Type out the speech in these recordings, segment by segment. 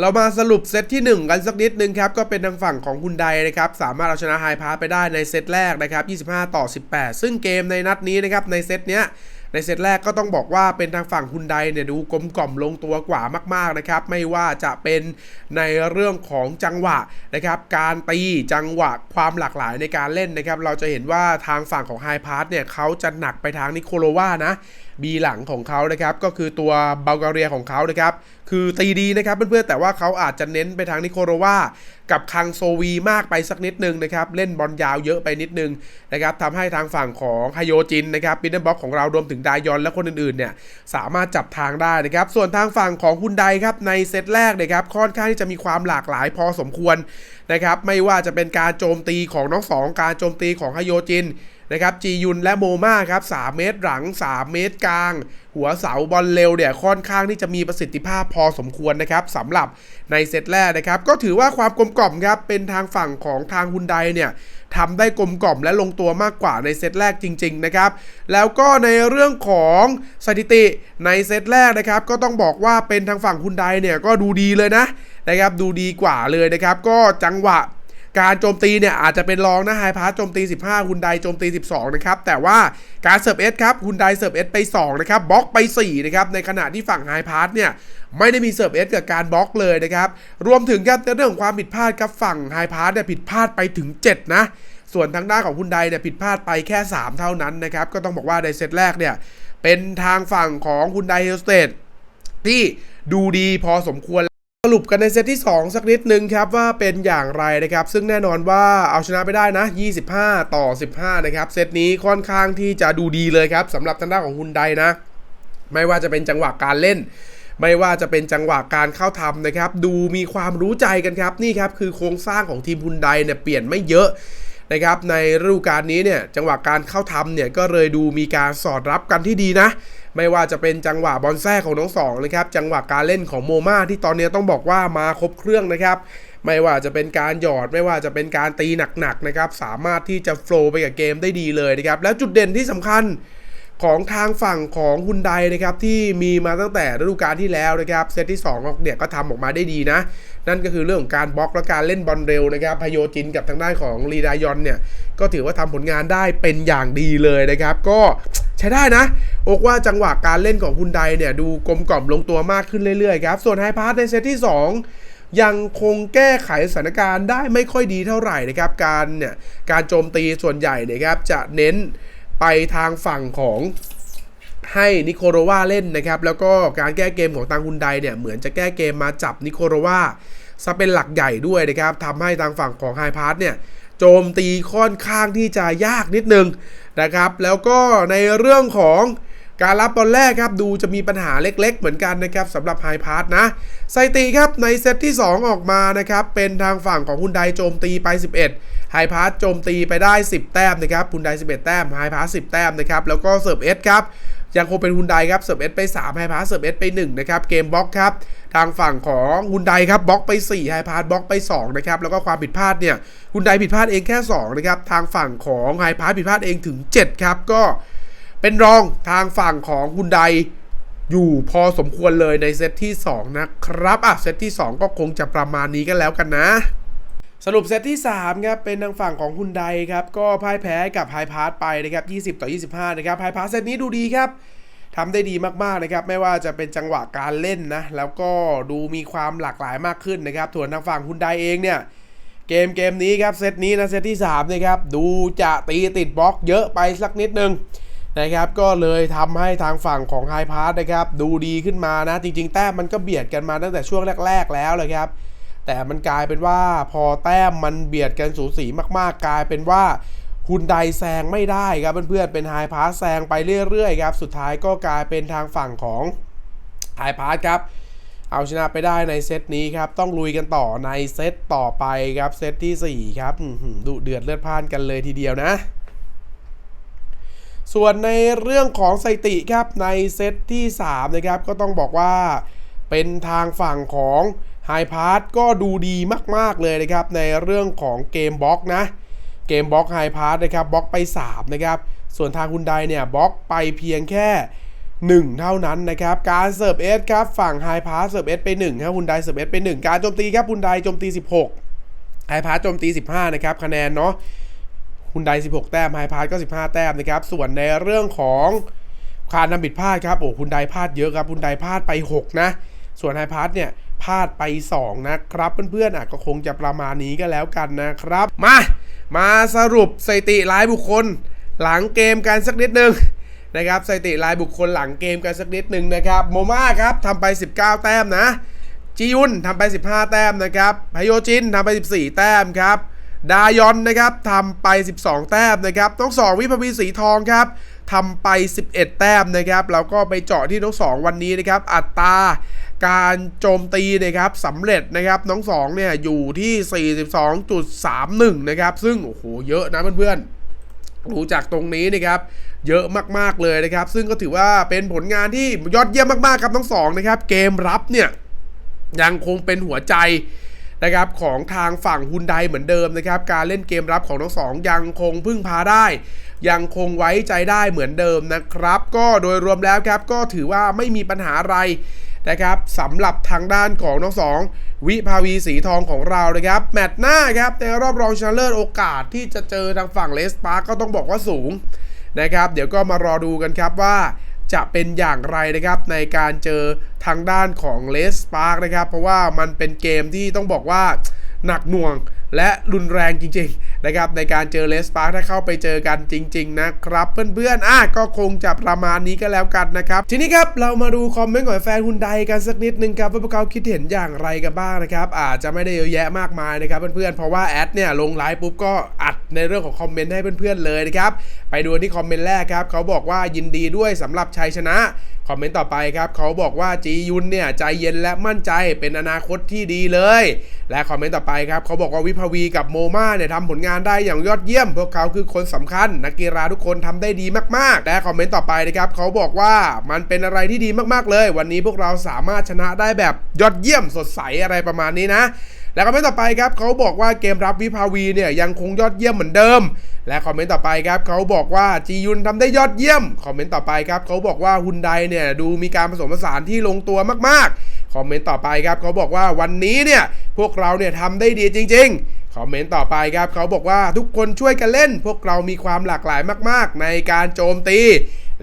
เรามาสรุปเซตที่ 1 กันสักนิดนึงครับ ก็เป็นทางฝั่งของคุณไดนะครับ สามารถเอาชนะไฮพาสไปได้ในเซตแรกนะครับ 25 ต่อ 18 ซึ่งเกมในนัดนี้นะครับ ในเซตเนี้ยในเซตแรกก็ต้องบอกว่าเป็นทางฝั่งคุณไดเนี่ยดูกลมกล่อมลงตัวกว่ามากๆนะครับ ไม่ว่าจะเป็นในเรื่องของจังหวะนะครับ การตีจังหวะความหลากหลายในการเล่นนะครับ เราจะเห็นว่าทางฝั่งของไฮพาร์สเนี่ยเขาจะหนักไปทางนิโคโลวานะ บีหลังของเขานะครับก็คือตัวบัลกเรียของเขานะครับคือตีดีนะครับเพื่อนๆแต่ว่าเขาอาจจะเน้นไปทางนิโคโรวากับคังโซวีมากไปสักนิดนึงนะครับเล่นบอลยาวเยอะไปนิดนึงนะครับทำให้ทางฝั่งของไฮโยจินนะครับปินเนบ็อกของเรารวมถึงไดยอนและคนอื่นๆเนี่ยสามารถจับทางได้นะครับส่วนทางฝั่งของคุณไดครับในเซตแรกนะครับค่อนข้างที่จะมีความหลากหลายพอสมควรนะครับไม่ว่าจะเป็นการโจมตีของน้องสองการโจมตีของไฮโยจิน นะครับจียุนและโมมาครับ3เมตรหลัง 3 เมตรกลาง หัวเสาบอลเร็วเนี่ยค่อนข้างที่จะมีประสิทธิภาพพอสมควรนะครับสำหรับในเซตแรกนะครับ ก็ถือว่าความกลมกล่อมครับเป็นทางฝั่งของทางฮุนไดเนี่ยทำได้กลมกล่อมและลงตัวมากกว่าในเซตแรกจริง ๆ นะครับ แล้วก็ในเรื่องของสถิติในเซตแรกนะครับ ก็ต้องบอกว่าเป็นทางฝั่งฮุนไดเนี่ยก็ดูดีเลยนะนะครับ ดูดีกว่าเลยนะครับ ก็จังหวะ การโจมตีเนี่ยอาจจะเป็นรองนะไฮพาร์โจมตี 15คุณไดโจมตี 12 นะครับ แต่ว่าการเสิร์ฟเอสครับคุณไดเสิร์ฟเอสไป 2 นะครับบล็อกไป 4 นะครับ ในขณะที่ฝั่งไฮพาร์เนี่ยไม่ได้มีเสิร์ฟเอสกับการบล็อกเลยนะครับ รวมถึงครับเรื่องของความผิดพลาดครับฝั่งไฮพาร์เนี่ยผิดพลาดไปถึง 7 นะ ส่วนทางด้านของคุณไดเนี่ยผิดพลาดไปแค่ 3 เท่านั้นนะครับก็ต้องบอกว่าในเซตแรกเนี่ยเป็นทางฝั่งของคุณไดเฮลสเตดที่ดูดีพอสมควร สรุปกันในเซตที่ 2 สักนิดนึงครับว่าเป็นอย่างไรนะครับ ซึ่งแน่นอนว่าเอาชนะไปได้นะ 25 ต่อ 15 นะครับ เซตนี้ค่อนข้างที่จะดูดีเลยครับสำหรับทางด้านของฮุนไดนะ ไม่ว่าจะเป็นจังหวะการเล่น ไม่ว่าจะเป็นจังหวะการเข้าทำนะครับ ดูมีความรู้ใจกันครับ นี่ครับคือโครงสร้างของทีมฮุนไดเนี่ยเปลี่ยนไม่เยอะนะครับในฤดูกาลนี้เนี่ยจังหวะการเข้าทำเนี่ยก็เลยดูมีการสอดรับกันที่ดีนะ ไม่ว่าจะเป็นจังหวะบอลแท้ของน้องสองนะครับ จังหวะการเล่นของโมมาที่ตอนนี้ต้องบอกว่ามาครบเครื่องนะครับ ไม่ว่าจะเป็นการหยอด ไม่ว่าจะเป็นการตีหนักๆนะครับ สามารถที่จะโฟล์ไปกับเกมได้ดีเลยนะครับ แล้วจุดเด่นที่สำคัญ ของทางฝั่งของฮุนไดนะครับที่มีมาตั้งแต่ฤดูกาลที่แล้วนะครับเซตที่2เนี่ยก็ทำออกมาได้ดีนะ นั่นก็คือเรื่องของการบล็อกและการเล่นบอลเร็วนะครับพโยจินกับทางด้านของลีดายอนเนี่ยก็ถือว่าทำผลงานได้เป็นอย่างดีเลยนะครับ ก็ใช้ได้นะอกว่าจังหวะการเล่นของฮุนไดเนี่ยดูกลมกล่อมลงตัวมากขึ้นเรื่อยๆครับส่วนไฮพาร์ทในเซตที่ 2ยังคงแก้ไขสถานการณ์ได้ไม่ค่อยดีเท่าไหร่นะครับ การเนี่ยการโจมตีส่วนใหญ่นะครับจะเน้น ไปทางฝั่งของให้นิโคโรวาเล่นนะครับ แล้วก็การแก้เกมของทางฮุนไดเนี่ย เหมือนจะแก้เกมมาจับนิโคโรวาซะเป็นหลักใหญ่ด้วยนะครับทำให้ทางฝั่งของไฮพาร์ทเนี่ย โจมตีค่อนข้างที่จะยากนิดนึงนะครับ แล้วก็ในเรื่องของ การรับบอลแรกครับดูจะมีปัญหาเล็กๆ เหมือนกันนะครับสำหรับไฮพาร์ทนะสถิติครับในเซตที่ 2 ออกมานะครับเป็นทางฝั่งของฮุนไดโจมตีไป 11ไฮพาร์ทโจมตีไปได้ 10 แต้มนะครับฮุนได11 แต้มไฮพาร์ท10 แต้มนะครับแล้วก็เสิร์ฟเอสครับยังคงเป็นฮุนไดครับเสิร์ฟเอสไป3ไฮพาร์ทเสิร์ฟเอสไป1นะครับเกมบล็อกครับทางฝั่งของฮุนไดครับบล็อกไป4ไฮพาร์ทบล็อกไป2นะครับแล้วก็ความผิดพลาดเนี่ยฮุนไดผิดพลาดเองแค่2นะครับทางฝั่งของไฮพาร์ทผิดพลาดเองถึง 7 ครับก็ เป็นรองทางฝั่งของฮุนไดอยู่พอสมควรเลยในเซตที่ 2 นะครับอะเซตที่ 2 ก็คงจะประมาณนี้กันแล้วกันนะ สรุปเซตที่3ครับเป็นทางฝั่งของฮุนไดครับ ก็พ่ายแพ้กับไฮพาร์ไปนะครับ 20 ต่อ 25 นะครับไฮพาร์เซตนี้ดูดีครับทำได้ดีมากๆนะครับ ไม่ว่าจะเป็นจังหวะการเล่นนะ แล้วก็ดูมีความหลากหลายมากขึ้นนะครับส่วนทางฝั่งฮุนไดเองเนี่ยเกมเกมนี้ครับเซตนี้นะเซตที่3นะครับดูจะตีติดบล็อกเยอะไปสักนิดนึง นะครับ ก็เลยทำให้ทางฝั่งของไฮพาร์ตนะครับ ดูดีขึ้นมานะ จริง ๆ แต้มมันก็เบียดกันมาตั้งแต่ช่วงแรก ๆ แล้วเลยครับ แต่มันกลายเป็นว่าพอแต้มมันเบียดกันสูสีมากๆ กลายเป็นว่าฮุนไดแซงไม่ได้ครับเพื่อนๆเป็นไฮพาร์ตแซงไปเรื่อยๆครับ สุดท้ายก็กลายเป็นทางฝั่งของไฮพาร์ตครับเอาชนะไปได้ในเซตนี้ครับ ต้องลุยกันต่อในเซตต่อไปครับ เซตที่ 4 ครับดุเดือดเลือดพ่านกันเลยทีเดียวนะ ส่วนในเรื่องของสถิติครับในเซตที่ 3 นะครับ ก็ต้องบอกว่าเป็นทางฝั่งของไฮพาร์ก็ดูดีมาก ๆ เลยนะครับ ในเรื่องของเกมบล็อกนะ เกมบล็อกไฮพาร์นะครับบล็อกไป 3 นะครับ ส่วนทางคุณไดเนี่ยบล็อกไปเพียงแค่ 1 เท่านั้นนะครับ การเสิร์ฟเอสครับฝั่งไฮพาร์สเสิร์ฟเอสไป1ครับฮุนไดเสิร์ฟเอสไป 1 การโจมตีครับฮุนไดโจมตี 16ไฮพาร์สโจมตี 15 นะครับคะแนนเนาะ ฮุนได16 แต้มไฮพาสก็ 15 แต้มนะครับ ส่วนในเรื่องของการนำผิดพลาดครับ โอ้ฮุนไดพลาดเยอะครับฮุนไดพลาดไป 6 นะ ส่วนไฮพาสเนี่ยพลาดไป 2 นะครับเพื่อนๆอะก็คงจะประมาณนี้ก็แล้วกันนะครับ มา มาสรุปสถิติรายบุคคล หลังเกมกันสักนิดนึงนะครับสถิติรายบุคคลหลังเกมกันสักนิดหนึ่งนะครับโมมาครับทำไป 19 แต้มนะจียุนทำไป 15 แต้มนะครับพโยจินทำไป 14 แต้มครับ ดายอนนะครับทำไป 12 แต้มนะครับน้องสองวิภวีสีทองครับทำไป 11 แต้มนะครับแล้วก็ไปเจาะที่น้องสองวันนี้นะครับ อัตราการโจมตีนะครับสำเร็จนะครับน้องสองเนี่ยอยู่ที่ 42.31 นะครับ ซึ่งโอ้โหเยอะนะเพื่อนๆดูจากตรงนี้นะครับเยอะมากๆเลยนะครับ ซึ่งก็ถือว่าเป็นผลงานที่ยอดเยี่ยมมากๆครับทั้งสองนะครับ เกมรับเนี่ยยังคงเป็นหัวใจ นะครับของทางฝั่งฮุนไดเหมือนเดิมนะครับการเล่นเกมรับของทั้งสองยังคงพึ่งพาได้ ยังคงไว้ใจได้เหมือนเดิมนะครับ ก็โดยรวมแล้วครับก็ถือว่าไม่มีปัญหาอะไรนะครับสำหรับทางด้านของทั้งสองวิภาวีสีทองของเรานะครับ แมตช์หน้าครับในรอบรองชนะเลิศโอกาสที่จะเจอทางฝั่งเลสปาร์กก็ต้องบอกว่าสูงนะครับ เดี๋ยวก็มารอดูกันครับว่า จะเป็นอย่างไรนะครับในการเจอทางด้านของเลสปาร์กนะครับ เพราะว่ามันเป็นเกมที่ต้องบอกว่าหนักหน่วงและรุนแรงจริงๆนะครับในการเจอเลสปาร์กถ้าเข้าไปเจอกันจริง ๆ นะครับ เพื่อนๆอะก็คงจะประมาณนี้ก็แล้วกันนะครับ ทีนี้ครับเรามาดูคอมเมนต์ของแฟนฮุนไดกันสักนิดนึงครับว่าพวกเขาคิดเห็นอย่างไรกันบ้างนะครับ อาจจะไม่ได้เยอะแยะมากมายนะครับเพื่อนๆเพราะว่าแอดเนี่ยลงไลฟ์ปุ๊บก็ ในเรื่องของคอมเมนต์ให้เพื่อนๆเลยนะครับ ไปดูที่คอมเมนต์แรกครับเขาบอกว่ายินดีด้วยสำหรับชัยชนะคอมเมนต์ต่อไปครับเขาบอกว่าจียุนเนี่ยใจเย็นและมั่นใจเป็นอนาคตที่ดีเลย และคอมเมนต์ต่อไปครับเขาบอกว่าวิภวีกับโมมาเนี่ยทำผลงานได้อย่างยอดเยี่ยม พวกเขาคือคนสำคัญ นักกีฬาทุกคนทำได้ดีมากๆ และคอมเมนต์ต่อไปนะครับเขาบอกว่ามันเป็นอะไรที่ดีมากๆเลย วันนี้พวกเราสามารถชนะได้แบบยอดเยี่ยมสดใสอะไรประมาณนี้นะ และคอมเมนต์ต่อไปครับเขาบอกว่าเกมรับวิภาวีเนี่ยยังคงยอดเยี่ยมเหมือนเดิม และคอมเมนต์ต่อไปครับเขาบอกว่าจียุนทำได้ยอดเยี่ยม คอมเมนต์ต่อไปครับเขาบอกว่าฮุนไดเนี่ยดูมีการผสมผสานที่ลงตัวมากๆ คอมเมนต์ต่อไปครับเขาบอกว่าวันนี้เนี่ยพวกเราเนี่ยทำได้ดีจริง ๆคอมเมนต์ต่อไปครับเขาบอกว่าทุกคนช่วยกันเล่น พวกเรามีความหลากหลายมากๆ ในการโจมตี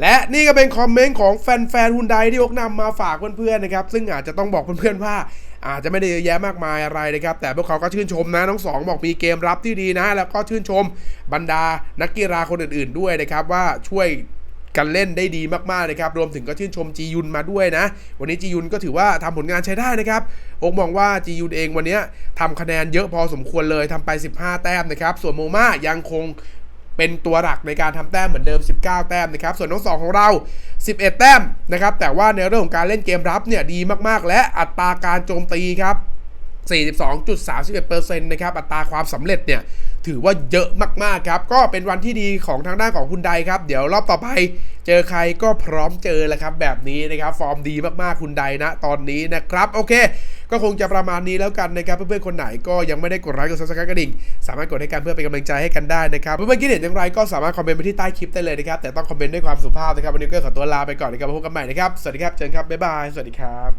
และนี่ก็เป็นคอมเมนต์ของแฟนๆฮุนไดที่พวกนำมาฝากเพื่อนๆนะครับ ซึ่งอาจจะต้องบอกเพื่อนๆว่า อาจจะไม่ได้เยอะแยะมากมายอะไรนะครับ แต่พวกเขาก็ชื่นชมนะน้องสองบอกมีเกมรับที่ดีนะ แล้วก็ชื่นชมบรรดานักกีฬาคนอื่น ๆ ด้วยนะครับว่าช่วยกันเล่นได้ดีมากๆนะครับ รวมถึงก็ชื่นชมจียุนมาด้วยนะ วันนี้จียุนก็ถือว่าทำผลงานใช้ได้นะครับอกมองว่าจียุนเองวันนี้ทำคะแนนเยอะพอสมควรเลยทำไป 15 แต้มนะครับ ส่วนโมมายังคง เป็นตัวหลักในการทำแต้มเหมือนเดิม 19 แต้มนะครับ ส่วนน้องสองของเรา 11 แต้มนะครับ แต่ว่าในเรื่องของการเล่นเกมรับเนี่ยดีมากๆ และอัตราการโจมตีครับ42.31%นะครับ อัตราความสำเร็จเนี่ย ถือว่าเยอะมากๆครับ ก็เป็นวันที่ดีของทางด้านของคุณไดครับ เดี๋ยวรอบต่อไป เจอใครก็พร้อมเจอแหละครับ แบบนี้นะครับ ฟอร์มดีมากๆคุณไดนะ ตอนนี้นะครับ โอเค ก็คงจะประมาณนี้แล้วกันนะครับเพื่อนๆคนไหนก็ยังไม่ได้กดไลค์กดซับสไครต์กระดิ่งสามารถกดให้กันเพื่อเป็นกำลังใจให้กันได้นะครับเพื่อนๆคิดเห็นอย่างไรก็สามารถคอมเมนต์ไปที่ใต้คลิปได้เลยนะครับแต่ต้องคอมเมนต์ด้วยความสุภาพนะครับวันนี้ก็ขอตัวลาไปก่อนนะครับพบกันใหม่นะครับสวัสดีครับเจนครับบ๊ายบายสวัสดีครับ